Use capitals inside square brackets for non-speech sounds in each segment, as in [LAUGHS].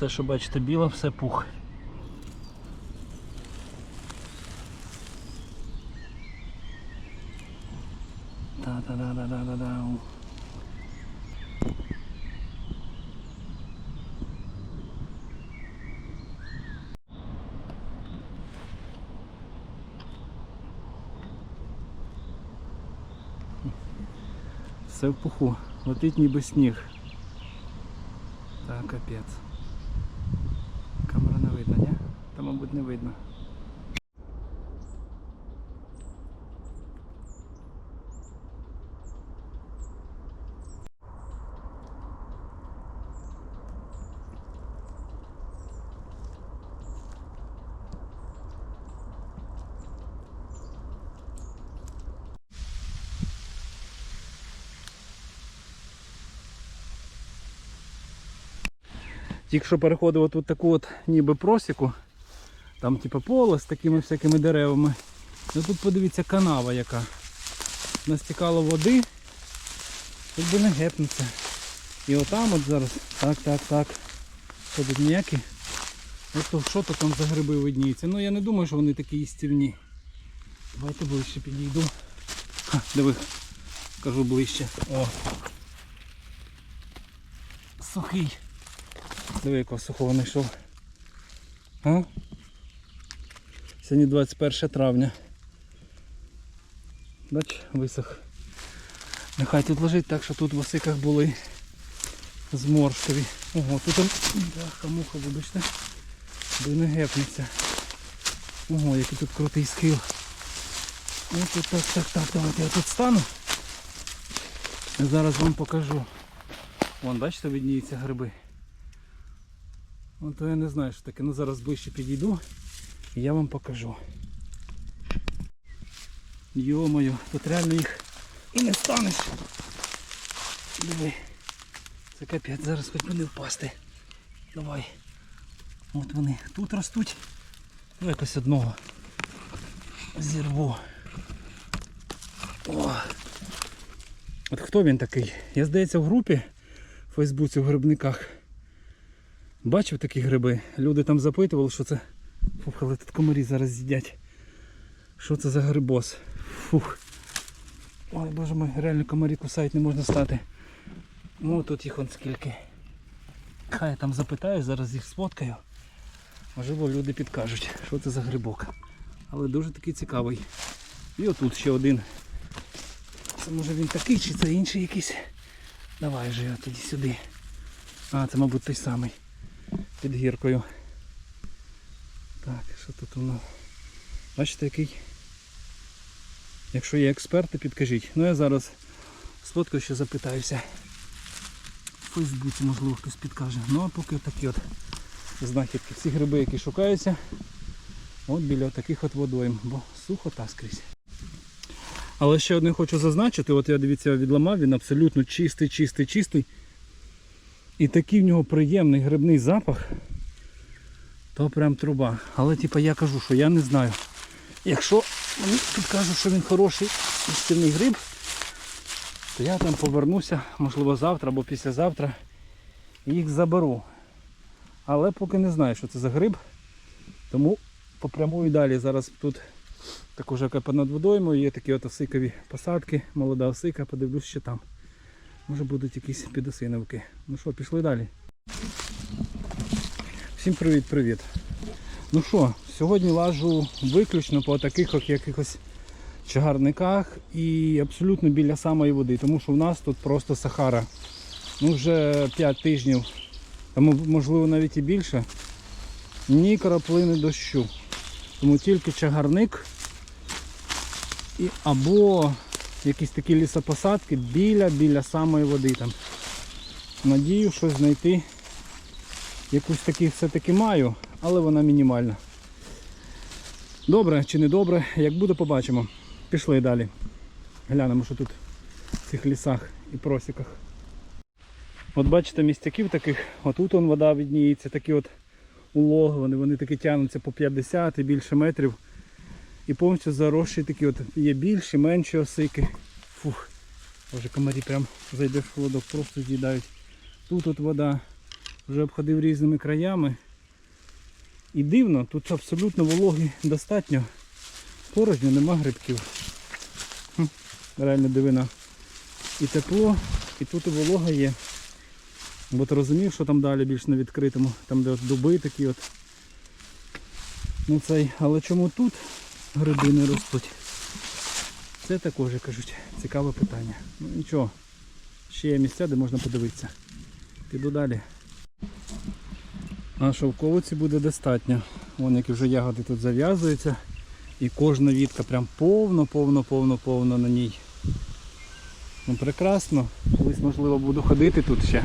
все, що бачите, біле, все пух. Та-да-да-да-да-да. Все в пуху. Летить ніби сніг. Так, капець. Камера не видно, ні? Та, не видно. Тільки що переходив тут таку от ніби просіку. Там типу поле з такими всякими деревами. Ну тут подивіться канава яка. Настікало води. Тут би не гепнеться. І отам от зараз. Так, так, так. Що тут ніякі? Ото що то там за гриби видніються. Ну я не думаю, що вони такі їстівні. Давайте ближче підійду. Ха, диви, кажу ближче. О. Сухий. Диви, якого сухого знайшов. А? Сьогодні 21 травня. Бач, висох. Нехай тут лежить так, що тут в осиках були зморшкові. Ого, тут там бляха, муха, вибачте. Бо не гепнеться. Ого, який тут крутий схил. Ну тут так, так, так, давайте я тут стану. Зараз вам покажу. Вон, бачите, видніються гриби. Ну то я не знаю, що таке. Ну зараз ближче підійду я вам покажу. Йо-моє, тут реально їх і не станеш. Диви. Це капець, зараз хоч би впасти. Давай. От вони тут ростуть. Ну якось одного зірву. О. От хто він такий? Я здається в групі в Фейсбуці в грибниках. Бачив такі гриби. Люди там запитували, що це. Фух, але тут комарі зараз з'їдять. Що це за грибос? Фух. Ой, боже мой, реально комарі кусають, не можна стати. Ну тут їх он скільки. Хай я там запитаю, зараз їх сфоткаю. Можливо, люди підкажуть, що це за грибок. Але дуже такий цікавий. І отут ще один. Це може він такий чи це інший якийсь. Давай же його тоді сюди. А, це мабуть той самий. Під гіркою. Так, що тут воно? Бачите який? Якщо є експерти, підкажіть. Ну я зараз сфоткаю, ще запитаюся. В Фейсбуці можливо хтось підкаже. Ну а поки такі от знахідки. Всі гриби, які шукаються, от біля таких от водойм, бо сухо та скрізь. Але ще одне хочу зазначити, от я дивіться відламав, він абсолютно чистий, чистий, чистий. І такий в нього приємний грибний запах, то прям труба. Але типа я кажу, що я не знаю. Якщо мені тут кажуть, що він хороший істинний гриб, то я там повернуся, можливо завтра або післязавтра їх заберу. Але поки не знаю, що це за гриб. Тому попрямую далі. Зараз тут також як над водоймою, є такі от осикові посадки, молода осика, подивлюсь, що там. Може будуть якісь підосиновки. Ну що, пішли далі. Всім привіт-привіт. Ну що, сьогодні лажу виключно по таких якихось чагарниках і абсолютно біля самої води, тому що в нас тут просто Сахара. Ну вже 5 тижнів, мо- можливо навіть і більше. Ні краплини дощу. Тому тільки чагарник і або якісь такі лісопосадки біля біля самої води там. Надію, щось знайти. Якусь таки все-таки маю, але вона мінімальна. Добре чи не добре, як буде, побачимо. Пішли далі. Глянемо, що тут в цих лісах і просіках. От бачите, містяків таких, отут он вода відніється, такі от улоги, вони, вони такі тягнуться по 50 і більше метрів. І повністю заросші такі от є більші, менші осики. Фух. Боже, комарі прям зайдеш в холодок, просто з'їдають. Тут от вода вже обходив різними краями. І дивно, тут абсолютно вологи достатньо. Порожньо нема грибків. Хм, реально дивина. І тепло, і тут і волога є. Бо ти розумів, що там далі більш на відкритому, там де от дуби такі от. Ну цей, але чому тут гриби не ростуть? Це також, кажуть, цікаве питання. Ну нічого, ще є місця, де можна подивитися. Піду далі. А шовковиці буде достатньо. Вон які вже ягоди тут зав'язуються. І кожна вітка прям повно, повно, повно, повно на ній. Ну прекрасно. Колись можливо буду ходити тут ще.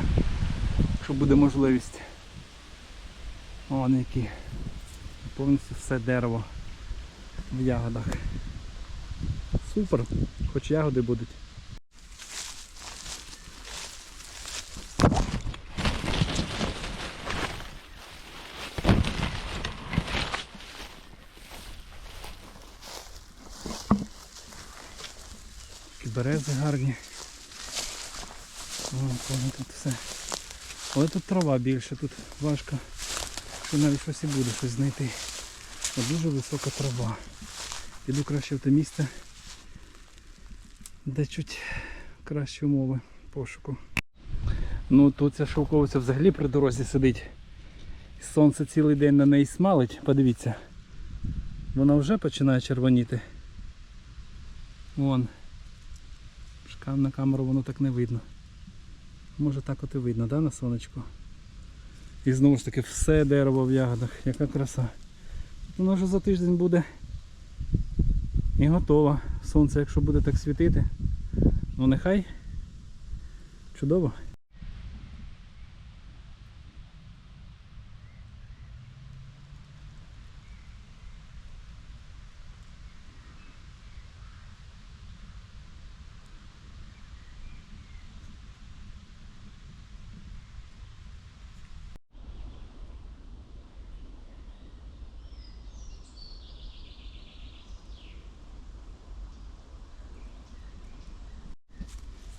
Якщо буде можливість. Вон які. Повністю все дерево в ягодах. Супер, хоч ягоди будуть. Берези гарні. О, воно тут все. Але тут трава більше, тут важко, що навіть щось і буде щось знайти. Бо дуже висока трава. Піду краще в те місце, де чуть кращі умови пошуку. Ну тут ця шовковиця взагалі при дорозі сидить. Сонце цілий день на неї смалить, подивіться. Вона вже починає червоніти. Вон. На камеру воно так не видно. Може так от і видно, да, на сонечку? І знову ж таки все дерево в ягодах. Яка краса. Воно вже за тиждень буде і готово. Сонце, якщо буде так світити, ну нехай чудово.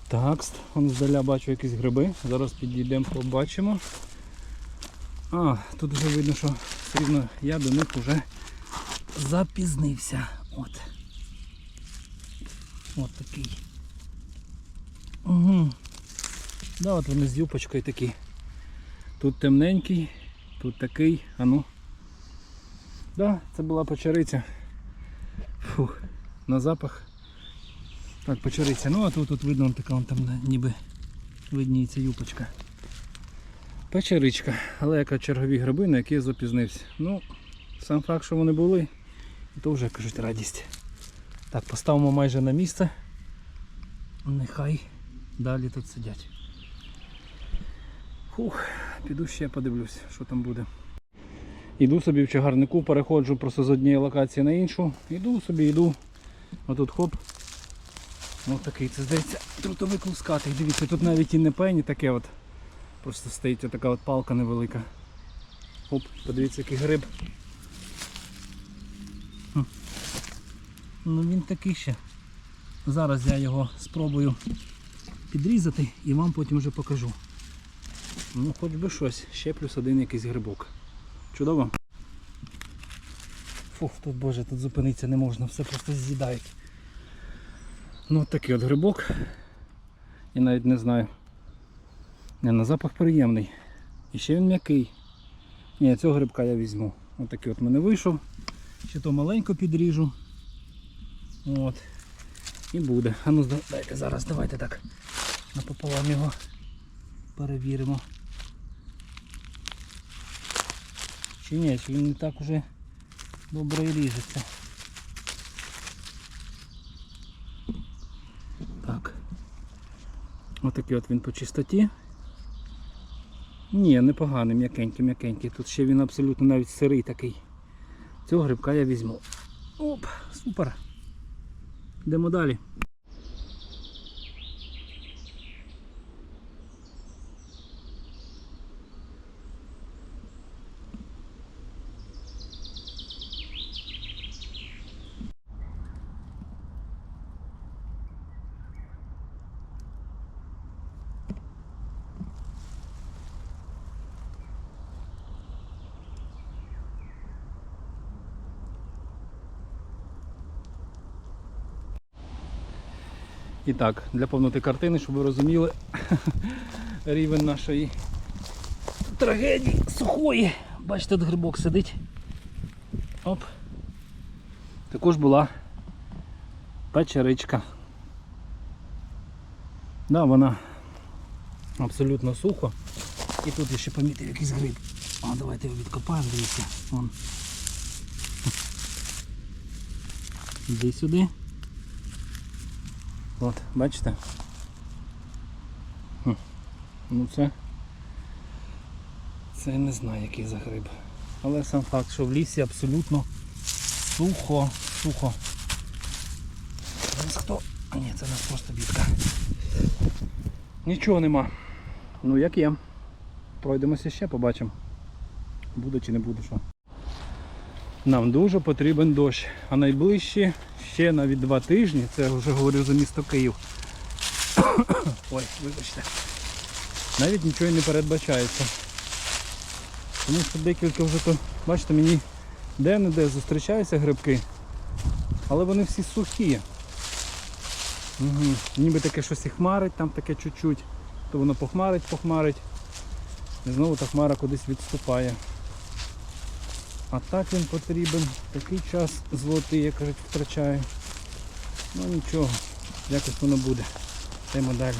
Так, вон здаля бачу якісь гриби. Зараз підійдемо, побачимо. А, тут вже видно, що рівно я до них вже запізнився. От. От такий. Угу. Да, от вони з юпочкою такі. Тут темненький, тут такий, а ну. Да, це була печериця. Фух, на запах. Так, печериця. Ну а тут, тут видно така вон там ніби видніється юпочка. Печеричка, але яка чергові гриби, на які я запізнився. Ну, сам факт, що вони були, то вже кажуть радість. Так, поставимо майже на місце. Нехай далі тут сидять. Фух, піду ще подивлюсь, що там буде. Іду собі в чагарнику, переходжу просто з однієї локації на іншу. Іду собі, йду. Отут хоп. Ось такий, це здається, трутовик лускатий. Дивіться, тут навіть і не пені таке от. Просто стоїть така от палка невелика. Оп, подивіться, який гриб. Ну він такий ще. Зараз я його спробую підрізати і вам потім вже покажу. Ну хоч би щось, ще плюс один якийсь грибок. Чудово. Фух, тут боже, тут зупинитися не можна, все просто з'їдають. Ну от такий от грибок. Я навіть не знаю. Не, на запах приємний. І ще він м'який. Ні, цього грибка я візьму. Ось такий от мене вийшов. Ще то маленько підріжу. От. І буде. А ну дайте зараз, давайте так. Напополам його перевіримо. Чи ні, чи він не так уже добре ріжеться. Так. Отакий от він по чистоті. Ні, непоганий, м'якенький, м'якенький. Тут ще він абсолютно навіть сирий такий. Цього грибка я візьму. Оп, супер. Йдемо далі. І так, для повноти картини, щоб ви розуміли [LAUGHS] рівень нашої трагедії сухої. Бачите, тут грибок сидить. Оп. Також була печеричка. Да, вона абсолютно сухо. І тут я ще помітив якийсь гриб. О, давайте його відкопаємо, дивіться. Вон. Іди сюди. От, бачите? Ну це. Це не знаю який за гриб. Але сам факт, що в лісі абсолютно сухо, сухо. Зараз хто? А ні, це у нас просто бітка. Нічого нема. Ну як є. Пройдемося ще, побачимо. Буде чи не буде що. Нам дуже потрібен дощ. А найближчі ще навіть два тижні, це я вже говорю за місто Київ. [COUGHS] Ой, вибачте. Навіть нічого не передбачається. Тому що декілька вже то, бачите, мені де-не-де зустрічаються грибки, але вони всі сухі. Угу. Ніби таке щось і хмарить, там таке чуть-чуть, то воно похмарить, похмарить. І знову та хмара кудись відступає. А так він потрібен. Такий час золотий, як кажуть, втрачаю. Ну нічого, якось воно буде. Йдемо далі.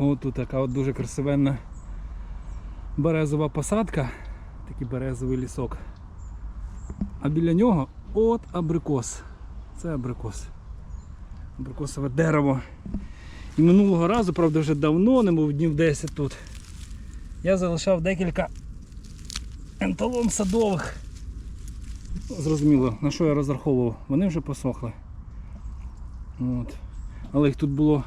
О, тут така от дуже красивенна березова посадка, такий березовий лісок. А біля нього от абрикос. Це абрикос. Абрикосове дерево. І минулого разу, правда, вже давно, не був днів 10 тут. Я залишав декілька енталом садових. Зрозуміло, на що я розраховував. Вони вже посохли. От. Але їх тут було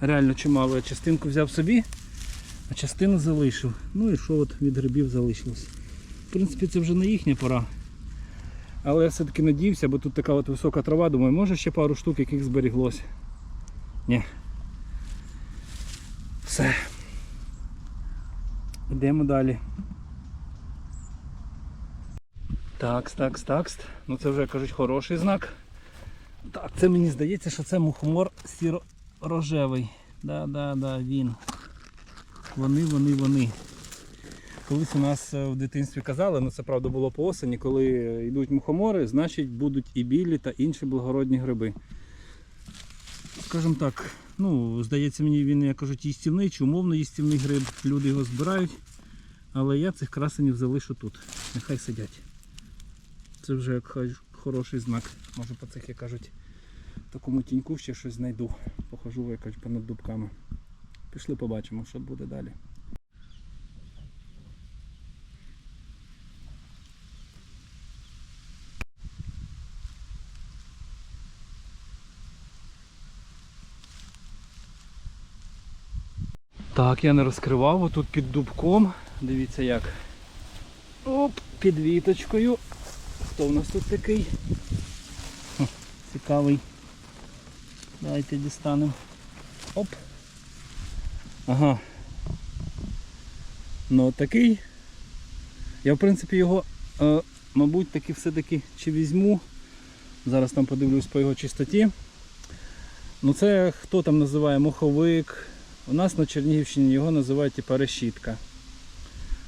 реально чимало. Я частинку взяв собі, а частину залишив. Ну і що от від грибів залишилось. В принципі, це вже не їхня пора. Але я все-таки надіявся, бо тут така от висока трава, думаю, може ще пару штук, яких зберіглося. Ні. Все. Йдемо далі. Такс, такс, такс. Ну це вже кажуть хороший знак. Так, це мені здається, що це мухомор сіро-рожевий. Да, да, да, він. Вони, вони, вони. Колись у нас е, в дитинстві казали, ну це правда було по осені, коли йдуть мухомори, значить будуть і білі та інші благородні гриби. Скажімо так, ну, здається мені він, як кажуть, їстівний чи умовно їстівний гриб. Люди його збирають. Але я цих красенів залишу тут. Нехай сидять. Це вже як хороший знак. Може по цих, як кажуть, такому тіньку ще щось знайду. Похожу як кажуть, понад дубками. Пішли побачимо, що буде далі. Так, я не розкривав, отут під дубком. Дивіться як. Оп, під віточкою. Хто в нас тут такий? Цікавий. Давайте дістанемо. Оп. Ага. Ну такий. Я в принципі його, е, мабуть, таки все-таки чи візьму. Зараз там подивлюсь по його чистоті. Ну це хто там називає моховик. У нас на Чернігівщині його називають типа решітка.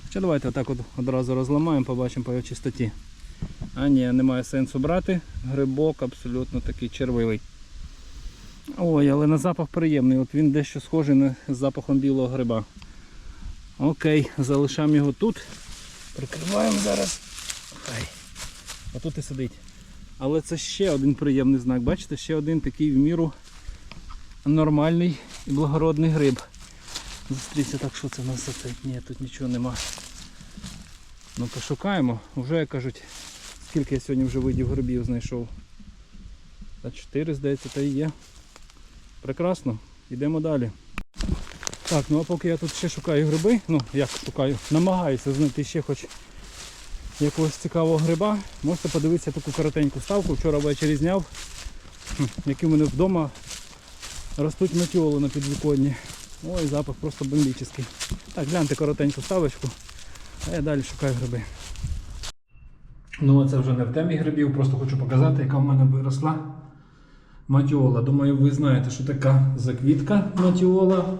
Хоча давайте отак от одразу розламаємо, побачимо по його чистоті. А ні, немає сенсу брати. Грибок абсолютно такий червивий. Ой, але на запах приємний. От він дещо схожий на з запахом білого гриба. Окей, залишаємо його тут. Прикриваємо зараз. Хай. Отут і сидить. Але це ще один приємний знак. Бачите, ще один такий в міру нормальний і благородний гриб. Зустріться так, що це в нас за це? Ні, тут нічого нема. Ну пошукаємо. Вже, як кажуть, скільки я сьогодні вже видів грибів знайшов. Та 4, здається, та і є. Прекрасно. Йдемо далі. Так, ну а поки я тут ще шукаю гриби, ну як шукаю, намагаюся знайти ще хоч якогось цікавого гриба. Можете подивитися таку коротеньку ставку. Вчора ввечері зняв, які в мене вдома ростуть метіоли на підвіконні. Ой, запах просто бомбічний. Так, гляньте коротеньку ставочку, а я далі шукаю гриби. Ну а це вже не в темі грибів, просто хочу показати, яка в мене виросла матіола. Думаю, ви знаєте, що така заквітка матіола.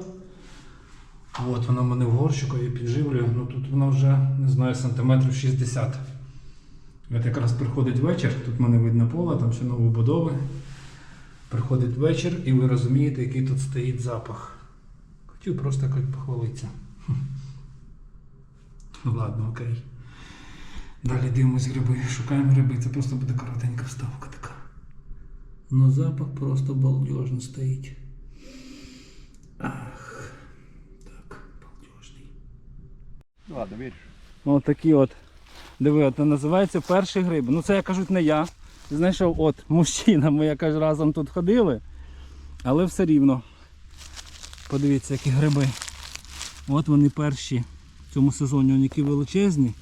От вона в мене в горщику, я підживлюю. Ну тут вона вже, не знаю, сантиметрів 60. От якраз приходить вечір, тут в мене видно поле, там ще новобудови. Приходить вечір і ви розумієте, який тут стоїть запах. Хотів просто якось похвалитися. Ну ладно, окей. Далі дивимось гриби, шукаємо гриби, це просто буде коротенька вставка. Но запах просто балдежно стоїть. Ах, так, балдежний. Ну ладно, віриш. Ось такі от. Диви, от називається перший гриб. Ну це я кажуть не я. Знайшов от мужчина, ми якось разом тут ходили. Але все рівно. Подивіться, які гриби. От вони перші. В цьому сезоні вони які величезні.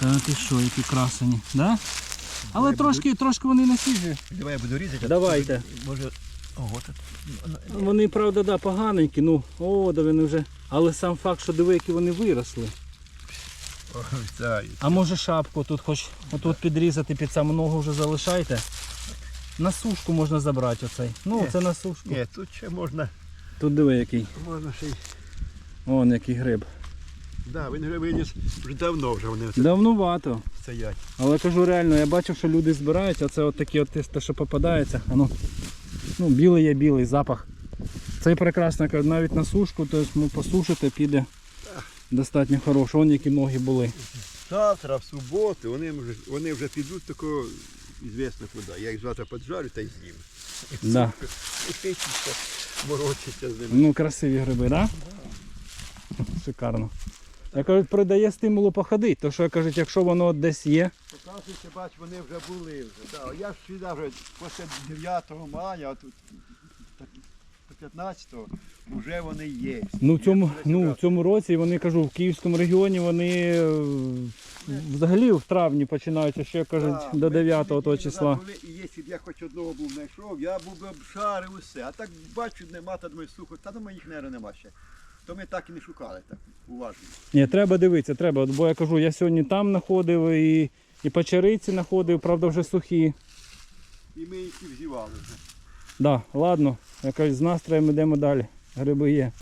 Та ти що, які красені. Да? Але трошки, трошки вони не свіжі. Давай я буду різати. Давайте. Може. Ого, тут. Вони, правда, да, поганенькі, ну, о, да вони вже. Але сам факт, що диви, які вони виросли. А може шапку тут хоч отут підрізати під саму ногу вже залишайте. На сушку можна забрати оцей. Ну, Ні. це на сушку. Ні, тут ще можна. Тут диви який. Можна ще й. Вон який гриб. Да, він вже виніс вже давно вже вони оце Давнувато. стоять. Але кажу реально, я бачив, що люди збирають, а це от такі от те, що попадається. А ну, ну, білий є білий запах. Цей прекрасно, кажу, навіть на сушку, тобто ну, посушити піде достатньо хорошо. Вон які ноги були. Завтра, в суботу, вони вже, вони вже підуть такого ізвісно куди. Я їх завтра поджарю та й з'їм. Да. [LAUGHS] Морочиться з ними. Ну, красиві гриби, так? Да? Шикарно. Я кажуть, придає стимулу походити, то що кажуть, якщо воно десь є, Показується, бач, вони вже були вже. Да. Я ж сюди вже після 9 мая, а тут до 15-го, вже вони є. ну в цьому, ну, в цьому році вони кажу, в Київському регіоні вони е, взагалі в травні починаються, ще кажуть, Да, до 9 дві того числа. були, І якщо б я хоч одного був знайшов, я був би обшарив усе. А так бачу, нема, та думаю, слухай, та думаю, їх наверное, нема ще. То ми так і не шукали так уважно. Ні, треба дивитися, треба. От, Бо я кажу, я сьогодні там знаходив і, і печериці знаходив, правда, вже сухі. І ми їх і взівали вже. Да, ладно, якось з настроєм йдемо далі. Гриби є.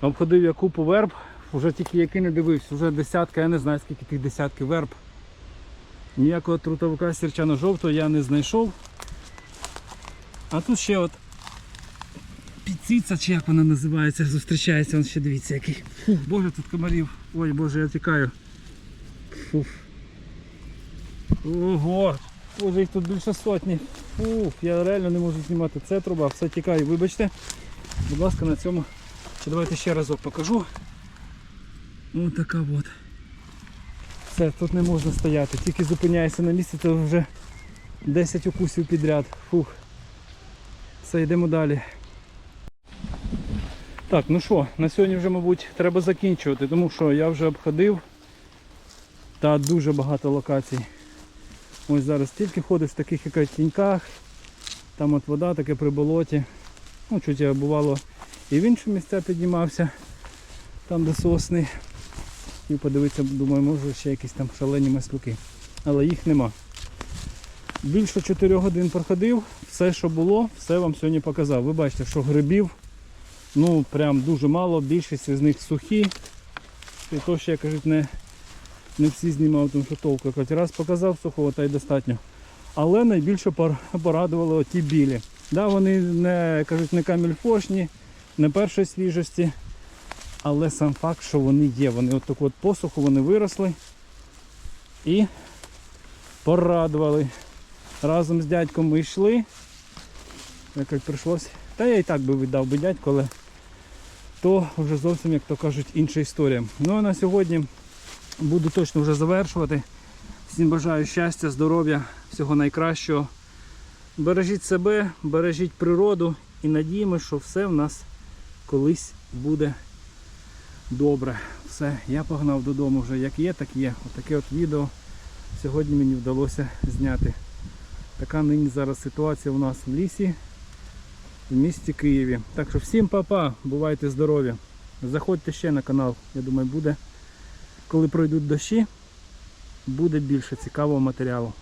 Обходив я купу верб, вже тільки який не дивився, вже десятка, я не знаю скільки тих десятків верб. Ніякого трутовика сірчано жовтого я не знайшов. А тут ще от піцица, чи як вона називається, зустрічається, вон ще дивіться який. Фух, боже, тут комарів. Ой, боже, я тікаю. Фух. Ого! Боже, їх тут більше сотні. Фух, я реально не можу знімати. Це труба, все тікаю. Вибачте. Будь ласка, на цьому. Чи давайте ще разок покажу. Ось така от. Все, тут не можна стояти. Тільки зупиняєшся на місці, то вже 10 укусів підряд. Фух. Все, йдемо далі. Так, ну що, на сьогодні вже, мабуть, треба закінчувати, тому що я вже обходив та дуже багато локацій. Ось зараз тільки ходиш в таких якось тіньках, там от вода таке при болоті. Ну, чуть я бувало і в інші місця піднімався, там де сосни. І подивитися, думаю, може ще якісь там шалені маслюки. Але їх нема. Більше 4 годин проходив, все, що було, все вам сьогодні показав. Ви бачите, що грибів ну прям дуже мало, більшість з них сухі. І то, що я кажуть, не, не всі знімав, тому що толку. Хоч раз показав сухого, та й достатньо. Але найбільше порадували оті білі. Да, вони не кажуть не камільфошні, не першої свіжості. Але сам факт, що вони є. Вони от таку от посуху вони виросли і порадували. Разом з дядьком ми йшли. Як прийшлось. Та я і так би віддав би дядьку, але то вже зовсім, як то кажуть, інша історія. Ну а на сьогодні буду точно вже завершувати. Всім бажаю щастя, здоров'я, всього найкращого. Бережіть себе, бережіть природу і надіємося, що все в нас колись буде добре. Все, я погнав додому вже як є, так є. Отаке от відео сьогодні мені вдалося зняти. Така нині зараз ситуація у нас в лісі в місті Києві. Так що всім па-па, бувайте здорові. Заходьте ще на канал. Я думаю, буде, коли пройдуть дощі, буде більше цікавого матеріалу.